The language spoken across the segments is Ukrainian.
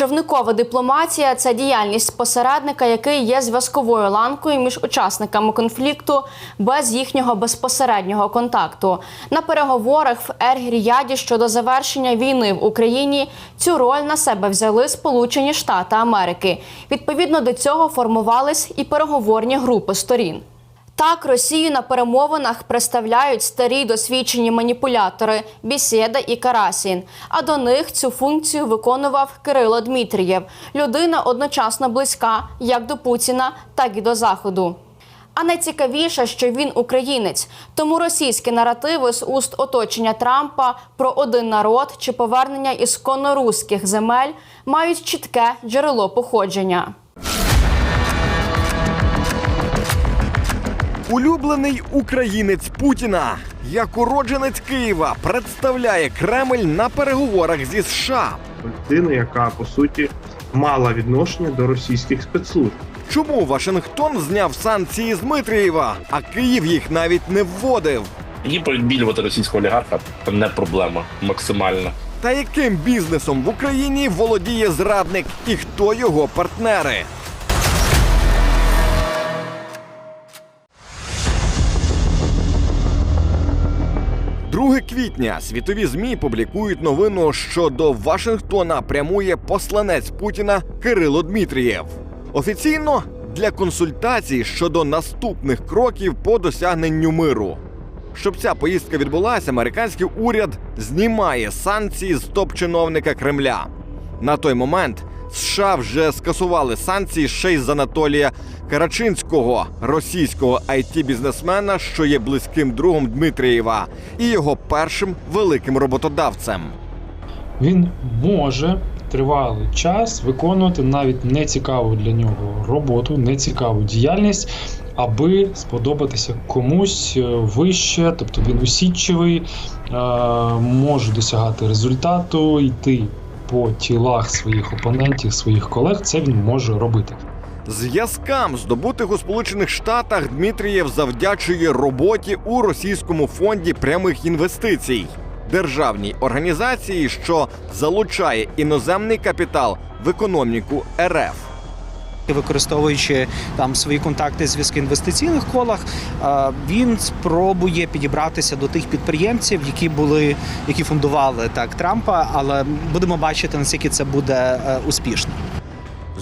Човникова дипломатія це діяльність посередника, який є зв'язковою ланкою між учасниками конфлікту без їхнього безпосереднього контакту. На переговорах в Ер-Ріяді щодо завершення війни в Україні цю роль на себе взяли Сполучені Штати Америки. Відповідно до цього формувались і переговорні групи сторін. Так, Росію на перемовинах представляють старі досвідчені маніпулятори Бісєда і Карасін. А до них цю функцію виконував Кирило Дмитрієв, людина одночасно близька як до Путіна, так і до Заходу. А найцікавіше, що він українець. Тому російські наративи з уст оточення Трампа про один народ чи повернення ісконно руських земель мають чітке джерело походження. Улюблений українець Путіна, як уродженець Києва, представляє Кремль на переговорах зі США. людина, яка по суті мала відношення до російських спецслужб. Чому Вашингтон зняв санкції з Дмитрієва, а Київ їх навіть не вводив? Їм відбілювати російського олігарха це не проблема максимальна. Та яким бізнесом в Україні володіє зрадник і хто його партнери? Друге квітня світові змі публікують новину, що до Вашингтона прямує посланець Путіна Кирило Дмитрієв. Офіційно для консультацій щодо наступних кроків по досягненню миру. Щоб ця поїздка відбулася, американський уряд знімає санкції з топ-чиновника Кремля. На той момент США вже скасували санкції ще й з Анатолія Карачинського, російського it бізнесмена що є близьким другом Дмитрієва, і його першим великим роботодавцем. він може тривалий час виконувати навіть нецікаву для нього роботу, нецікаву діяльність, аби сподобатися комусь е, вище, тобто він усідчивий, е, може досягати результату, йти по тілах своїх опонентів, своїх колег. Це він може робити. Зв'язкам, здобутих у Сполучених Штатах, Дмитрієв завдячує роботі у російському фонді прямих інвестицій, державній організації, що залучає іноземний капітал в економіку РФ. використовуючи там свої контакти зв'язки інвестиційних колах, він спробує підібратися до тих підприємців, які були, які фундували так Трампа, але будемо бачити наскільки це буде е, успішно.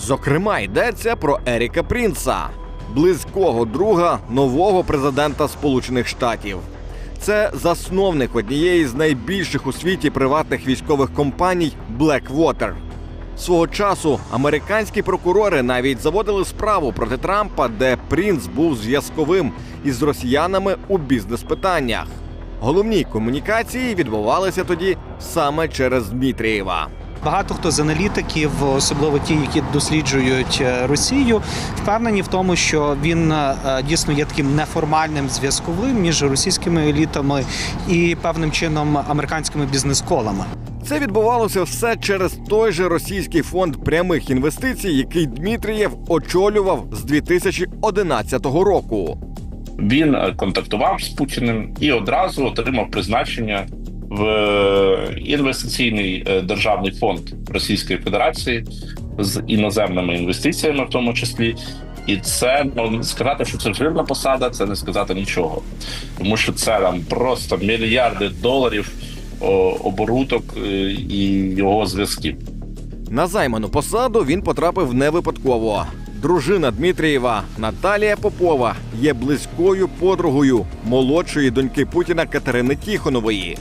Зокрема, йдеться про Еріка Прінца, близького друга нового президента Сполучених Штатів. Це засновник однієї з найбільших у світі приватних військових компаній Blackwater. Свого часу американські прокурори навіть заводили справу проти Трампа, де Прінц був зв'язковим із росіянами у бізнес-питаннях. Головні комунікації відбувалися тоді саме через Дмитрієва. Багато хто з аналітиків, особливо ті, які досліджують е, Росію, впевнені в тому, що він е, дійсно є таким неформальним зв'язковим між російськими елітами і певним чином американськими бізнес-колами. Це відбувалося все через той же російський фонд прямих інвестицій, який Дмитрієв очолював з 2011 року. Він е, контактував з Путіним і одразу отримав призначення в е, інвестиційний е, державний фонд Російської Федерації з іноземними інвестиціями, в тому числі. І це ну, сказати, що це жирна посада, це не сказати нічого, тому що це там просто мільярди доларів оборудок е, і його зв'язків. На займану посаду він потрапив не випадково. Дружина Дмитрієва Наталія Попова є близькою подругою молодшої доньки Путіна Катерини Тіхонової.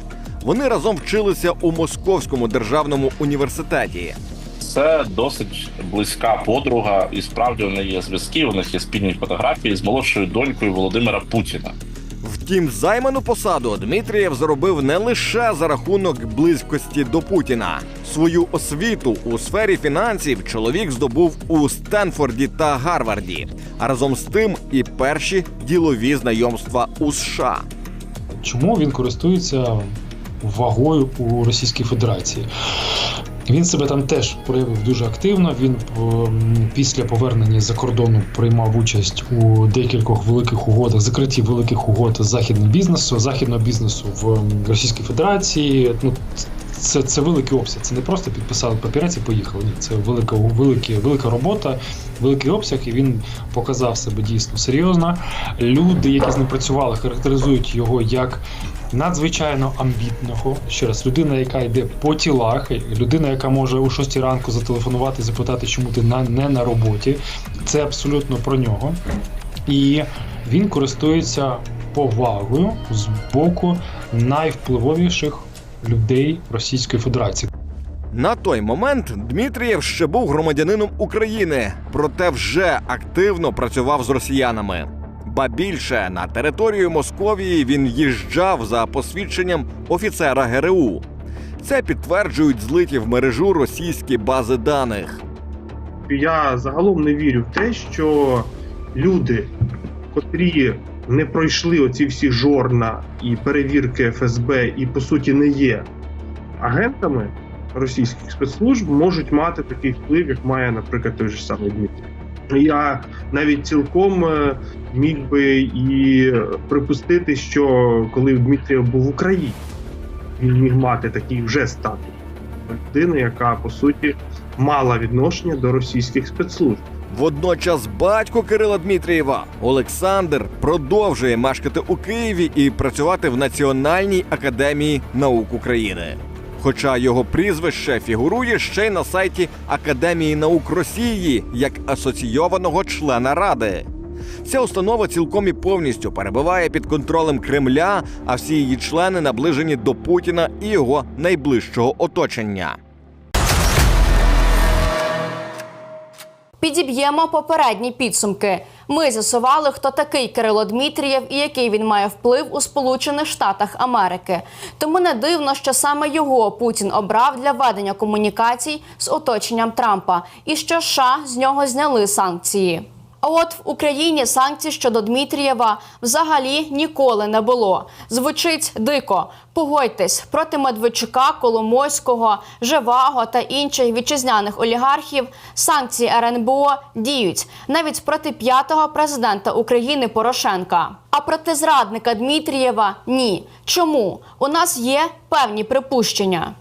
Вони разом вчилися у Московському державному університеті. Це досить близька подруга, і справді у неї є зв'язки. У них є спільні фотографії з молодшою донькою Володимира Путіна. Втім, займану посаду Дмитрієв заробив не лише за рахунок близькості до Путіна. Свою освіту у сфері фінансів чоловік здобув у Стенфорді та Гарварді, а разом з тим і перші ділові знайомства у США. Чому він користується вагою у Російській Федерації? Він себе там теж проявив дуже активно. Він ем, після повернення з-за кордону приймав участь у декількох великих угодах, закритті великих угод західного бізнесу, західного бізнесу в Російській Федерації. Ну це, це великий обсяг. Це не просто підписали папірець і поїхали. Ні, це велика, велика, велика робота, великий обсяг, і він показав себе дійсно серйозно. Люди, які з ним працювали, характеризують його як надзвичайно амбітного. Ще раз, людина, яка йде по тілах, людина, яка може у 6 ранку зателефонувати запитати, чому ти на, не на роботі. Це абсолютно про нього. І він користується повагою з боку найвпливовіших людей Російської Федерації. На той момент Дмитрієв ще був громадянином України, проте вже активно працював з росіянами. Ба більше на територію Московії він їжджав за посвідченням офіцера ГРУ. Це підтверджують злиті в мережу російські бази даних. Я загалом не вірю в те, що люди, котрі не пройшли оці всі жорна і перевірки ФСБ, і по суті не є агентами російських спецслужб, можуть мати такий вплив, як має, наприклад, той же самий Дмитрій. Я навіть цілком е, міг би і припустити, що коли Дмитрій був в Україні, він міг мати такий вже статус людини, яка по суті мала відношення до російських спецслужб. Водночас батько Кирила Дмитрієва Олександр продовжує мешкати у Києві і працювати в Національній академії наук України. Хоча його прізвище фігурує ще й на сайті Академії наук Росії як асоційованого члена ради. Ця установа цілком і повністю перебуває під контролем Кремля, а всі її члени наближені до Путіна і його найближчого оточення. Підіб'ємо попередні підсумки. Ми з'ясували, хто такий Кирило Дмитрієв і який він має вплив у Сполучених Штатах Америки. Тому не дивно, що саме його Путін обрав для ведення комунікацій з оточенням Трампа, і що США з нього зняли санкції. А от в Україні санкцій щодо Дмитрієва взагалі ніколи не було. Звучить дико. Погодьтесь, проти Медведчука, Коломойського, Живаго та інших вітчизняних олігархів санкції РНБО діють навіть проти п'ятого президента України Порошенка. А проти зрадника Дмитрієва ні. Чому? У нас є певні припущення.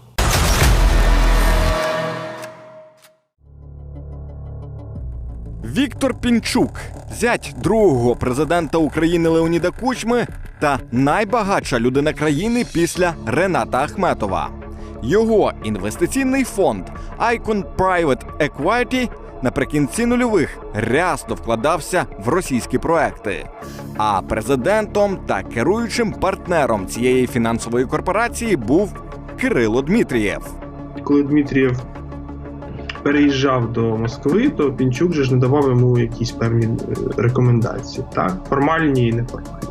Віктор Пінчук, зять другого президента України Леоніда Кучми та найбагатша людина країни після Рената Ахметова. Його інвестиційний фонд Icon Private Equity наприкінці нульових рясно вкладався в російські проекти. А президентом та керуючим партнером цієї фінансової корпорації був Кирило Дмитрієв. Коли Дмитрієв переїжджав до Москви, то Пінчук же ж не давав йому якісь певні е, рекомендації, так, формальні і неформальні.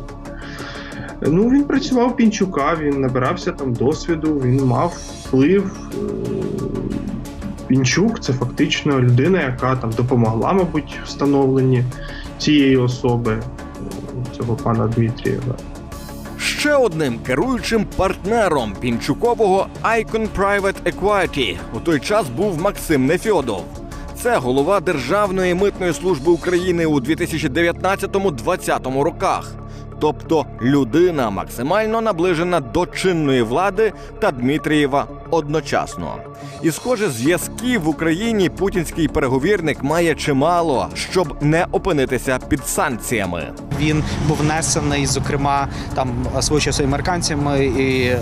Ну, він працював Пінчука, він набирався там досвіду, він мав вплив. Е, Пінчук це фактично людина, яка там допомогла, мабуть, встановленні цієї особи, е, цього пана Дмитрієва. Ще одним керуючим партнером пінчукового Icon Private Equity у той час був Максим Нефьодов. Це голова Державної митної служби України у 2019-2020 роках. Тобто людина максимально наближена до чинної влади та Дмитрієва одночасно. І, схоже, зв'язків в Україні путінський переговірник має чимало, щоб не опинитися під санкціями. Він був внесений, зокрема, там свого часу американцями, і е,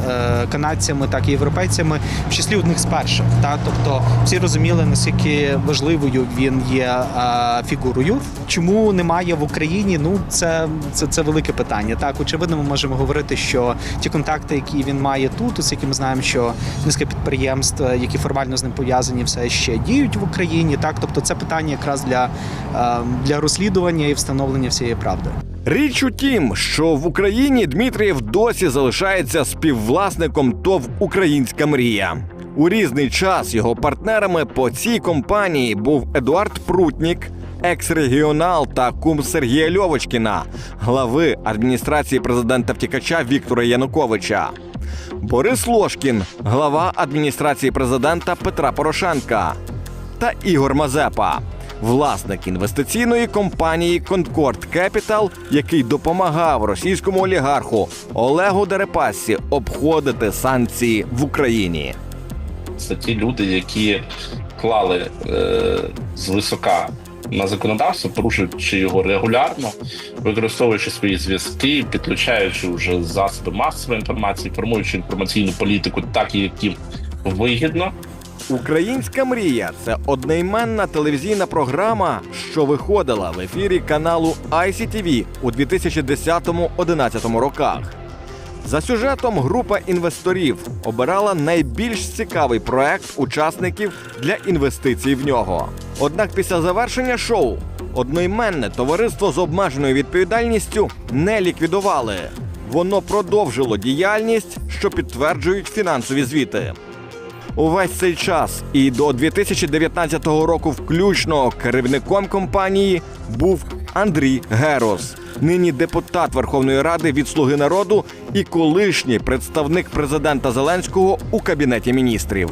канадцями, так і європейцями, в числі одних з перших. Та тобто всі розуміли, наскільки важливою він є е, фігурою. Чому немає в Україні? Ну це, це, це велике питання. Так, очевидно, ми можемо говорити, що ті контакти, які він має тут, оскільки ми знаємо, що низка підприємств, які формально з ним пов'язані, все ще діють в Україні. Так, тобто, це питання якраз для, е, для розслідування і встановлення всієї правди. Річ у тім, що в Україні Дмитрієв досі залишається співвласником ТОВ Українська мрія. У різний час його партнерами по цій компанії був Едуард Прутнік, екс-регіонал та кум Сергія Льовочкіна, глави адміністрації президента втікача Віктора Януковича. Борис Лошкін, глава адміністрації президента Петра Порошенка та Ігор Мазепа, власник інвестиційної компанії Concord Capital, який допомагав російському олігарху Олегу Дерипассі обходити санкції в Україні. це ті люди, які клали е, з висока на законодавство, порушуючи його регулярно, використовуючи свої зв'язки, підключаючи вже засоби масової інформації, формуючи інформаційну політику, так як їм вигідно. Українська мрія це одноіменна телевізійна програма, що виходила в ефірі каналу ICTV у 2010-11 роках. За сюжетом група інвесторів обирала найбільш цікавий проект учасників для інвестицій в нього. Однак після завершення шоу одноіменне товариство з обмеженою відповідальністю не ліквідували. Воно продовжило діяльність, що підтверджують фінансові звіти. Увесь цей час і до 2019 року включно керівником компанії був Андрій Герос, нині депутат Верховної Ради від Слуги народу і колишній представник президента Зеленського у кабінеті міністрів.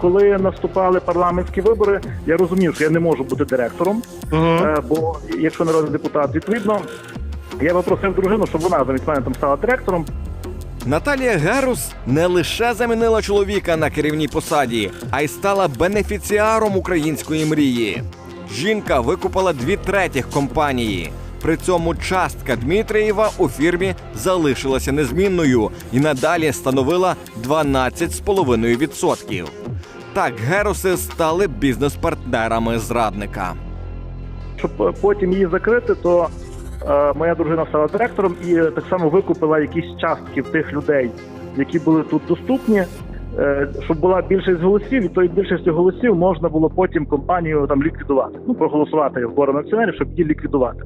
коли наступали парламентські вибори, я розумів, що я не можу бути директором, е, бо якщо народний депутат, відповідно, я попросив дружину, щоб вона замість мене там стала директором. Наталія Герус не лише замінила чоловіка на керівній посаді, а й стала бенефіціаром української мрії. Жінка викупила дві третіх компанії. При цьому частка Дмитрієва у фірмі залишилася незмінною і надалі становила 12,5%. Так Геруси стали бізнес-партнерами зрадника. Щоб потім її закрити, то моя дружина стала директором і так само викупила якісь частки тих людей, які були тут доступні. е, Щоб була більшість голосів, і тої більшості голосів можна було потім компанію там ліквідувати. Ну проголосувати в зборах акціонерів, щоб її ліквідувати.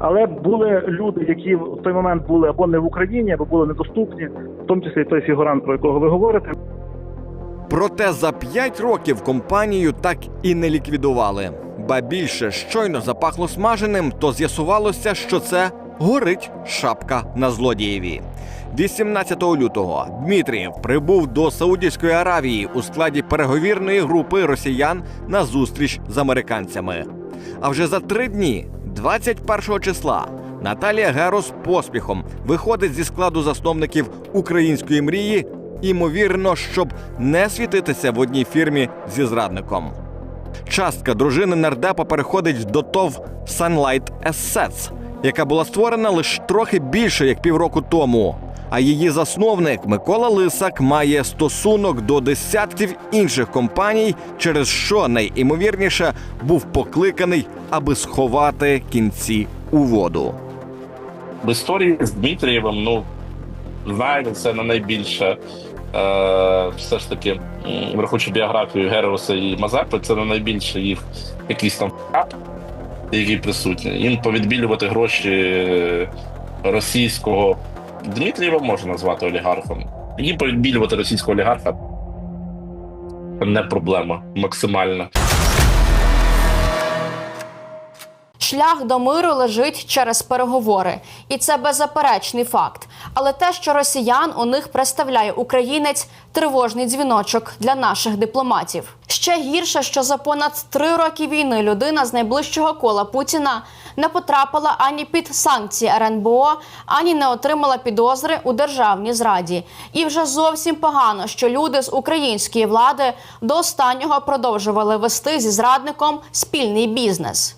Але були люди, які в той момент були або не в Україні, або були недоступні, в тому числі той фігурант, про якого ви говорите. Проте за 5 років компанію так і не ліквідували. Ба більше щойно запахло смаженим, то з'ясувалося, що це горить шапка на злодієві. 18 лютого Дмитрієв прибув до Саудівської Аравії у складі переговірної групи росіян на зустріч з американцями. А вже за три дні, 21 числа, Наталія Герос поспіхом виходить зі складу засновників української мрії, імовірно, щоб не світитися в одній фірмі зі зрадником. Частка дружини нардепа переходить до ТОВ Sunlight Assets, яка була створена лише трохи більше як півроку тому. А її засновник Микола Лисак має стосунок до десятків інших компаній, через що найімовірніше був покликаний, аби сховати кінці у воду. В історії з Дмитрієвим, ну знаєте, це не найбільше. Е, все ж таки, м, врахуючи біографію Гереуса і Мазепи, це не найбільше їх якийсь там який присутній. Їм повідбілювати гроші е, російського Дмитрієва можна назвати олігархом. Їм повідбілювати російського олігарха не проблема максимальна. Шлях до миру лежить через переговори, і це беззаперечний факт. Але те, що росіян у них представляє українець, тривожний дзвіночок для наших дипломатів. Ще гірше, що за понад три роки війни людина з найближчого кола Путіна не потрапила ані під санкції РНБО, ані не отримала підозри у державній зраді. І вже зовсім погано, що люди з української влади до останнього продовжували вести зі зрадником спільний бізнес.